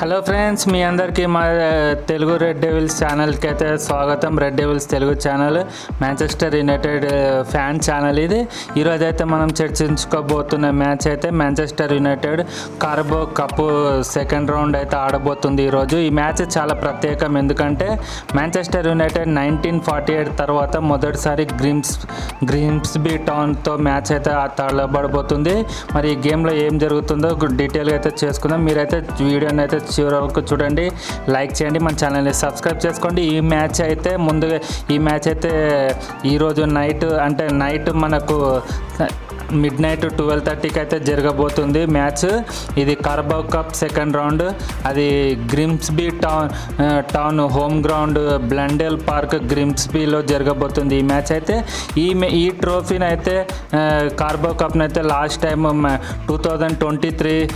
Hello friends మీ అందరికీ మా Telugu red devils ఛానల్కి అయితే స్వాగతం. Red devils Telugu channel Manchester United fan channel ఇది. ఈరోజు అయితే మనం చర్చించుకోబోతున్న మ్యాచ్ అయితే Manchester United Carabao cup second round అయితే ఆడబోతుంది ఈరోజు. ఈ మ్యాచ్ చాలా ప్రత్యేకం. ఎందుకంటే Manchester United nineteen forty eight తర్వాత మొదటిసారి గ్రిమ్స్ గ్రిమ్స్బీ టౌన్తో మ్యాచ్ అయితే తడబడబోతుంది మరి ఈ గేమ్లో ఏం జరుగుతుందో డీటెయిల్గా అయితే చేసుకుందాం. మీరైతే వీడియోని అయితే చివరి వరకు చూడండి. లైక్ చేయండి మన ఛానల్ని సబ్స్క్రైబ్ చేసుకోండి. ఈ మ్యాచ్ అయితే ముందుగా ఈ మ్యాచ్ అయితే ఈరోజు నైట్ అంటే నైట్ మనకు మిడ్ నైట్ ట్వెల్వ్ థర్టీకి అయితే జరగబోతుంది మ్యాచ్. ఇది కార్బో కప్ సెకండ్ రౌండ్. అది Grimsby town town home ground Blundell park గ్రిమ్స్బీలో జరగబోతుంది ఈ మ్యాచ్ అయితే. ఈ మే- ఈ ట్రోఫీని అయితే కార్బో కప్ని అయితే last time two thousand twenty three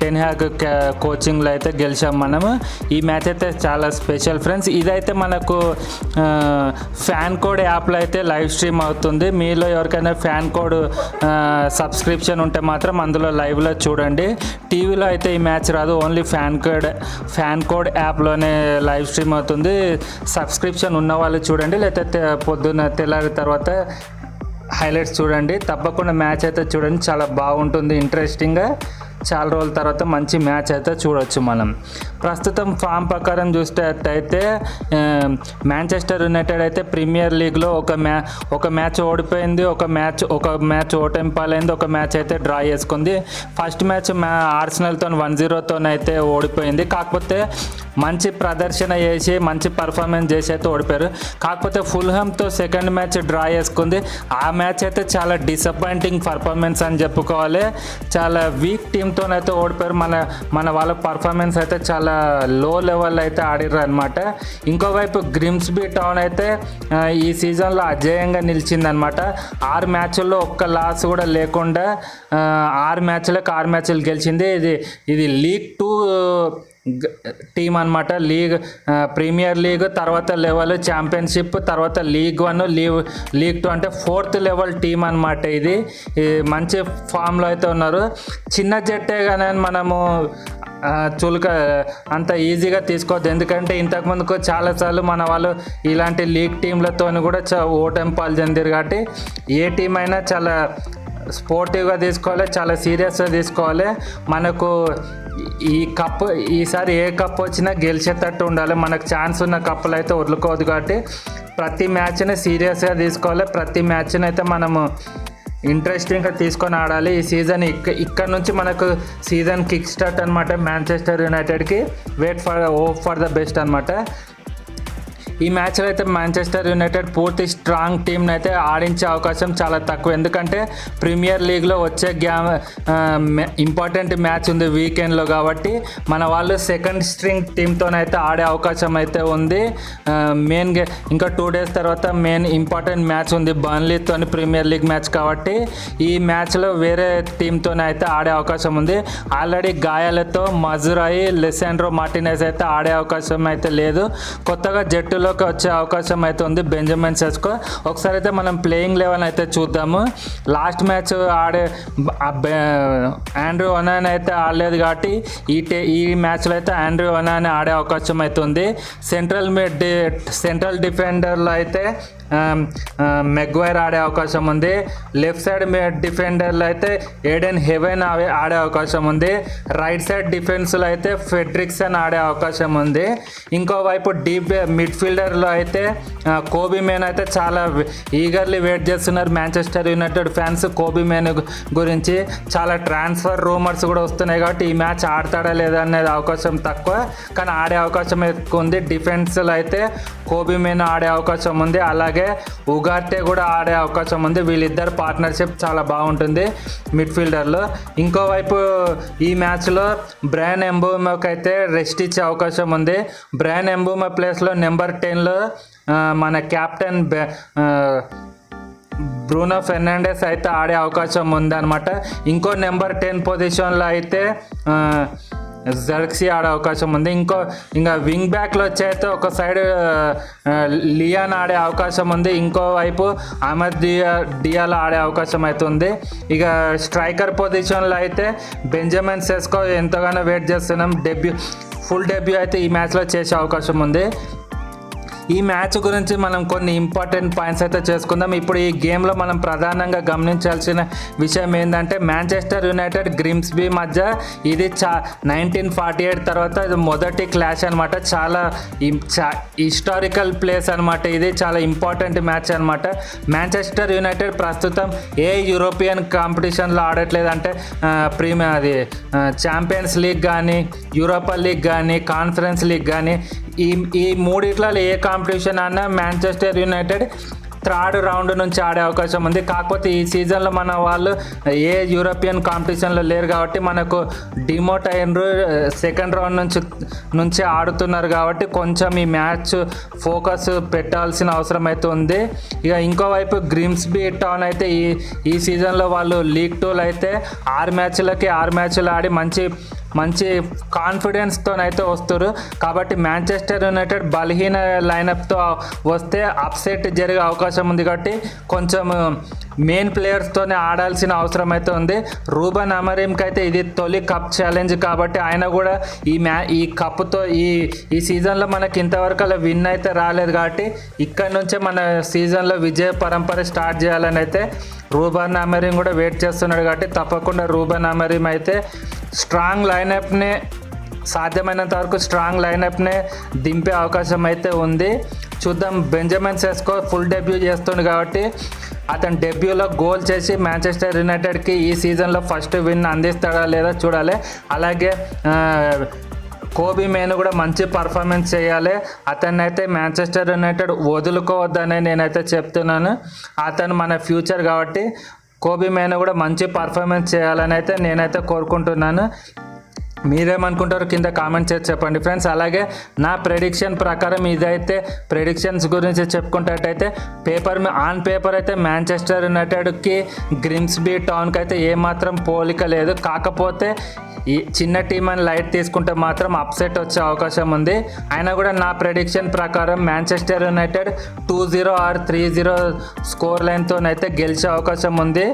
ten Hag కోచింగ్లో అయితే గెలిచాం మనము ఈ మ్యాచ్ అయితే చాలా స్పెషల్ ఫ్రెండ్స్. ఇదైతే మనకు ఫ్యాన్ కోడ్ యాప్లో అయితే లైవ్ స్ట్రీమ్ అవుతుంది. మీలో ఎవరికైనా ఫ్యాన్ కోడ్ సబ్స్క్రిప్షన్ ఉంటే మాత్రం అందులో లైవ్లో చూడండి. టీవీలో అయితే ఈ మ్యాచ్ రాదు. Only fan code fan code యాప్లోనే లైవ్ స్ట్రీమ్ అవుతుంది. సబ్స్క్రిప్షన్ ఉన్న వాళ్ళు చూడండి. లేకపోతే పొద్దున్న తెల్లారి తర్వాత హైలైట్స్ చూడండి. తప్పకుండా మ్యాచ్ అయితే చూడండి. చాలా బాగుంటుంది. ఇంట్రెస్టింగ్గా చాలా రోజుల తర్వాత మంచి మ్యాచ్ అయితే చూడొచ్చు మనం. ప్రస్తుతం ఫామ్ ప్రకారం చూసేటైతే ఆ, మాంచెస్టర్ యునైటెడ్ అయితే ప్రీమియర్ లీగ్లో ఒక మ్యా ఒక మ్యాచ్ ఓడిపోయింది ఒక మ్యాచ్ ఒక మ్యాచ్ ఓటమి పాలైంది ఒక మ్యాచ్ అయితే డ్రా చేసుకుంది. ఫస్ట్ మ్యాచ్ మ్యా ఆర్సనల్తో వన్ జీరోతో అయితే ఓడిపోయింది. కాకపోతే మంచి ప్రదర్శన చేసి మంచి పర్ఫార్మెన్స్ చేసి అయితే ఓడిపోయారు. కాకపోతే ఫుల్హమ్తో సెకండ్ మ్యాచ్ డ్రా చేసుకుంది. ఆ మ్యాచ్ అయితే చాలా డిసప్పాయింటింగ్ పర్ఫార్మెన్స్ అని చెప్పుకోవాలి. చాలా వీక్ టీంతో అయితే ఓడిపోయారు. మన మన వాళ్ళ పర్ఫార్మెన్స్ అయితే చాలా లో లెవెల్ అయితే ఆడిర్రు అనమాట ఇంకోవైపు గ్రిమ్స్బీ టౌన్ అయితే ఈ సీజన్లో అజేయంగా నిలిచిందనమాట ఆరు మ్యాచ్ల్లో ఒక్క లాస్ కూడా లేకుండా ఆరు మ్యాచ్లకు ఆరు మ్యాచ్లు గెలిచింది. ఇది ఇది లీగ్ టూ టీం అనమాట లీగ్ ప్రీమియర్ లీగ్ తర్వాత లెవెల్ ఛాంపియన్షిప్ తర్వాత league one league league two అంటే ఫోర్త్ లెవెల్ టీం అనమాట ఇది. మంచి ఫామ్లో అయితే ఉన్నారు. చిన్న జట్టే కానీ మనము చులక అంత ఈజీగా తీసుకోవద్దు. ఎందుకంటే ఇంతకుముందుకు చాలాసార్లు మన వాళ్ళు ఇలాంటి లీగ్ టీంలతో కూడా చ ఓటమి పాలు చెందారు కాబట్టి ఏ టీం అయినా చాలా స్పోర్టివ్గా తీసుకోవాలి చాలా సీరియస్గా తీసుకోవాలి. మనకు ఈ కప్ ఈసారి ఏ కప్ వచ్చినా గెలిచేటట్టు ఉండాలి. మనకు ఛాన్స్ ఉన్న కప్పులు అయితే వదులుకోవద్దు కాబట్టి ప్రతి మ్యాచ్ని సీరియస్గా తీసుకోవాలి. ప్రతి మ్యాచ్ని అయితే మనము ఇంట్రెస్టింగ్గా తీసుకొని ఆడాలి. ఈ సీజన్ ఇక్క ఇక్కడ నుంచి మనకు సీజన్ కిక్ స్టార్ట్ అనమాట Manchester యునైటెడ్కి wait for hope for the best అనమాట ఈ మ్యాచ్లో అయితే మాంచెస్టర్ యునైటెడ్ పూర్తి స్ట్రాంగ్ టీంని అయితే ఆడించే అవకాశం చాలా తక్కువ. ఎందుకంటే ప్రీమియర్ లీగ్లో వచ్చే గ్యా ఇంపార్టెంట్ మ్యాచ్ ఉంది వీకెండ్లో కాబట్టి మన వాళ్ళు సెకండ్ స్ట్రింగ్ టీంతోనైతే ఆడే అవకాశం అయితే ఉంది. మెయిన్ ఇంకా టూ డేస్ తర్వాత మెయిన్ ఇంపార్టెంట్ మ్యాచ్ ఉంది బర్న్లీతో ప్రీమియర్ లీగ్ మ్యాచ్ కాబట్టి ఈ మ్యాచ్లో వేరే టీంతోనే అయితే ఆడే అవకాశం ఉంది. ఆల్రెడీ గాయాలతో మజురాయి లెసాండ్రో మార్టినెస్ అయితే ఆడే అవకాశం అయితే లేదు. కొత్తగా జట్టులో జట్టులోకి వచ్చే అవకాశం అయితే ఉంది. Benjamin Sesko. ఒకసారి అయితే మనం ప్లేయింగ్ లెవెల్ అయితే చూద్దాము. లాస్ట్ మ్యాచ్ ఆడే ఆండ్రూ ఒనాన్ అయితే ఆడలేదు కాబట్టి ఈ టే ఈ మ్యాచ్లో అయితే ఆండ్రూ ఒనాన్ ఆడే అవకాశం అయితే ఉంది. సెంట్రల్ మిడ్ సెంట్రల్ డిఫెండర్లో అయితే Um, um, మెగ్వైర్ ఆడే అవకాశం ఉంది. లెఫ్ట్ సైడ్ డిఫెండర్లు అయితే ఏడెన్ హెవెన్ ఆడే ఆడే అవకాశం ఉంది. రైట్ సైడ్ డిఫెన్స్లో అయితే ఫెడ్రిక్సన్ ఆడే అవకాశం ఉంది. ఇంకోవైపు డీప్ మిడ్ఫీల్డర్లో అయితే uh, కోబీ మేన్ అయితే చాలా ఈగర్లీ వెయిట్ చేస్తున్నారు. Manchester United fans Kobbie Mainoo గురించి చాలా ట్రాన్స్ఫర్ రూమర్స్ కూడా వస్తున్నాయి కాబట్టి ఈ మ్యాచ్ ఆడతాడా లేదా అనేది అవకాశం తక్కువ. కానీ ఆడే అవకాశం ఎక్కువ ఉంది. డిఫెన్స్లో అయితే కోబీ మేన్ ఆడే అవకాశం ఉంది. అలాగే ఉగార్టే కూడా ఆడే అవకాశం ఉంది. వీళ్ళిద్దరు పార్ట్నర్షిప్ చాలా బాగుంటుంది మిడ్ఫీల్డర్లో ఇంకోవైపు ఈ మ్యాచ్లో బ్రాన్ ఎంబూమోకి అయితే రెస్ట్ ఇచ్చే అవకాశం ఉంది. బ్రాన్ ఎంబూమో ప్లేస్లో నెంబర్ టెన్లో మన క్యాప్టెన్ బ్రూనో ఫెర్నాండెస్ అయితే ఆడే అవకాశం ఉందన్నమాట. ఇంకో నెంబర్ టెన్ పొజిషన్లో అయితే జర్క్సీ ఆడే అవకాశం ఉంది. ఇంకో ఇంకా వింగ్ బ్యాక్లో వచ్చైతే ఒక సైడ్ లియాన్ ఆడే అవకాశం ఉంది. ఇంకో వైపు అహ్మద్ డియా డియాలో ఆడే అవకాశం అయితే ఉంది. ఇక స్ట్రైకర్ పొజిషన్లో అయితే బెంజమిన్ సెస్కో ఎంతగానో వెయిట్ చేస్తున్నాం. డెబ్యూ ఫుల్ డెబ్యూ అయితే ఈ మ్యాచ్లో చేసే అవకాశం ఉంది. ఈ మ్యాచ్ గురించి మనం కొన్ని ఇంపార్టెంట్ పాయింట్స్ అయితే చేసుకుందాం. ఇప్పుడు ఈ గేమ్లో మనం ప్రధానంగా గమనించాల్సిన విషయం ఏంటంటే మాంచెస్టర్ యునైటెడ్ గ్రిమ్స్బీ మధ్య ఇది చా నైన్టీన్ ఫార్టీ ఎయిట్ తర్వాత ఇది మొదటి క్లాష్ అనమాట చాలా హిస్టారికల్ ప్లేస్ అనమాట ఇది చాలా ఇంపార్టెంట్ మ్యాచ్ అనమాట మాంచెస్టర్ యునైటెడ్ ప్రస్తుతం ఏ యూరోపియన్ కాంపిటీషన్లో ఆడట్లేదు అంటే ప్రీమియర్ అది ఛాంపియన్స్ లీగ్ కానీ యూరోపా లీగ్ కానీ కాన్ఫరెన్స్ లీగ్ కానీ ఈ ఈ మూడిట్లలో ఏ కాంపిటీషన్ అన్నా మాంచెస్టర్ యునైటెడ్ థర్డ్ రౌండ్ నుంచి ఆడే అవకాశం ఉంది. కాకపోతే ఈ సీజన్లో మన వాళ్ళు ఏ యూరోపియన్ కాంపిటీషన్లో లేరు కాబట్టి మనకు డిమోట్ అయినరు సెకండ్ రౌండ్ నుంచి నుంచి ఆడుతున్నారు కాబట్టి కొంచెం ఈ మ్యాచ్ ఫోకస్ పెట్టాల్సిన అవసరం అయితే ఉంది. ఇక ఇంకోవైపు గ్రిమ్స్బీ టౌన్ అయితే ఈ ఈ సీజన్లో వాళ్ళు లీగ్ టూలు అయితే ఆరు మ్యాచ్లకి ఆరు మ్యాచ్లు ఆడి మంచి మంచి కాన్ఫిడెన్స్తో అయితే వస్తారు కాబట్టి మాంచెస్టర్ యునైటెడ్ బలహీన లైనప్తో వస్తే అప్సెట్ జరిగే అవకాశం ఉంది కాబట్టి కొంచెం మెయిన్ ప్లేయర్స్తోనే ఆడాల్సిన అవసరం అయితే ఉంది. రూబన్ అమరీంకి అయితే ఇది తొలి కప్ ఛాలెంజ్ కాబట్టి ఆయన కూడా ఈ మ్యా ఈ కప్తో ఈ ఈ సీజన్లో మనకి ఇంతవరకు అలా విన్ అయితే రాలేదు కాబట్టి ఇక్కడ నుంచే మన సీజన్లో విజయ పరంపర స్టార్ట్ చేయాలని అయితే రూబన్ అమరీం కూడా వెయిట్ చేస్తున్నాడు కాబట్టి తప్పకుండా రూబన్ అమరీం అయితే స్ట్రాంగ్ లైనప్ని సాధ్యమైనంత వరకు స్ట్రాంగ్ లైనప్ని దింపే అవకాశం అయితే ఉంది. చూద్దాం బెంజమిన్ సెస్కో ఫుల్ డెబ్యూ చేస్తుంది కాబట్టి అతను డెబ్యూలో గోల్ చేసి మాంచెస్టర్ యునైటెడ్కి ఈ సీజన్లో ఫస్ట్ విన్ అందిస్తాడా లేదా చూడాలి. అలాగే కోబీ మేను కూడా మంచి పర్ఫార్మెన్స్ చేయాలి. అతన్ని అయితే మాంచెస్టర్ యునైటెడ్ వదులుకోవద్దని నేనైతే చెప్తున్నాను. అతను మన ఫ్యూచర్ కాబట్టి కోబీ మేన కూడా మంచి పర్ఫార్మెన్స్ చేయాలని అయితే నేనైతే కోరుకుంటున్నాను. మీరేమనుకుంటారు కింద కామెంట్ చేసి చెప్పండి ఫ్రెండ్స్ అలాగే నా ప్రెడిక్షన్ ప్రకారం ఇదైతే ప్రెడిక్షన్స్ గురించి చెప్పుకుంటట్టయితే పేపర్ ఆన్ పేపర్ అయితే మ్యాంచెస్టర్ యునైటెడ్కి గ్రిమ్స్బీ టౌన్కి అయితే ఏమాత్రం పోలిక లేదు. కాకపోతే ఈ చిన్న టీం అని లైట్ తీసుకుంటే మాత్రం అప్సెట్ వచ్చే అవకాశం ఉంది. అయినా కూడా నా ప్రెడిక్షన్ ప్రకారం Manchester United two zero or three zero score లైన్తోనైతే గెలిచే అవకాశం ఉంది.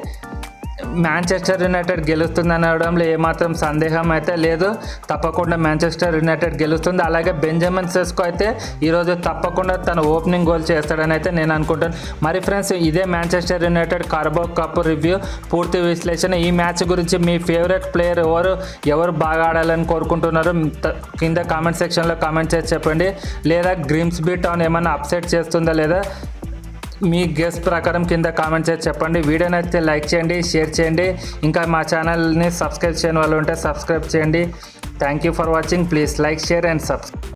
మాంచెస్టర్ యునైటెడ్ గెలుస్తుంది అనడంలో ఏమాత్రం సందేహం అయితే లేదు. తప్పకుండా మాంచెస్టర్ యునైటెడ్ గెలుస్తుంది. అలాగే బెంజమిన్ సెస్కో అయితే ఈరోజు తప్పకుండా తన ఓపెనింగ్ గోల్ చేస్తాడని అయితే నేను అనుకుంటాను. మరి ఫ్రెండ్స్ ఇదే Manchester United Carabao cup review పూర్తి విశ్లేషణ. ఈ మ్యాచ్ గురించి మీ ఫేవరెట్ ప్లేయర్ ఎవరు ఎవరు బాగా ఆడాలని కోరుకుంటున్నారు? కింద కామెంట్ సెక్షన్లో కామెంట్ చేసి చెప్పండి. లేదా గ్రిమ్స్బీ టౌన్ ఏమైనా అప్సెట్ చేస్తుందా లేదా? మీ గెస్ట్ ప్రకారం కింద కామెంట్ చేసి చెప్పండి. వీడియో నచ్చితే లైక్ చేయండి షేర్ చేయండి. ఇంకా మా ఛానల్ని సబ్స్క్రైబ్ చేయని వాళ్ళు ఉంటే సబ్స్క్రైబ్ చేయండి. Thank you for watching please like share and subscribe